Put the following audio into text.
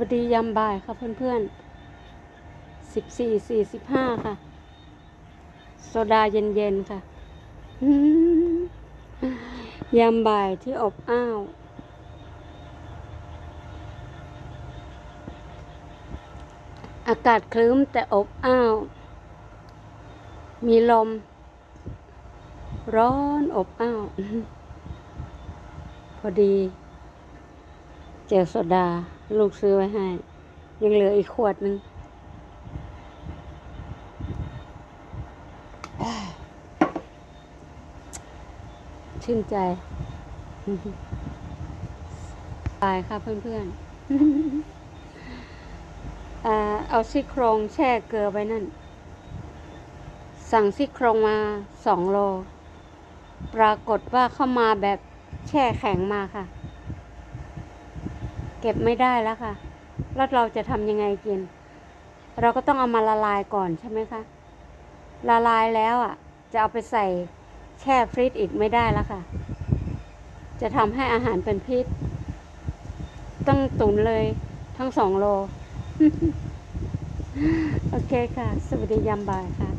วัสดียามบ่ายค่ะเพื่อนๆสิบสี่สี่สิบห้าค่ะ โซดาเย็นๆค่ะ ยามบ่ายที่อบอ้าว อากาศคลื้มแต่อบอ้าว มีลม ร้อนอบอ้าว พอดี เจลโซดาลูกซื้อไว้ให้ ยังเหลืออีกขวดหนึ่งชื่นใจตายค่ะเพื่อนๆอ่าเอาซี่โครงแช่เกลือไว้นั่น สั่งซี่โครงมาสองโล ปรากฏว่าเข้ามาแบบแช่แข็งมาค่ะ เก็บไม่ได้แล้วค่ะ แล้วเราจะทำยังไงกิน เราก็ต้องเอามาละลายก่อนใช่ไหมคะ ละลายแล้วอะ จะเอาไปใส่แช่ฟรีซอีกไม่ได้แล้วค่ะ จะทำให้อาหารเป็นพิษ ต้องตุนเลยทั้งสองโล โอเคค่ะ สวัสดียามบ่ายค่ะ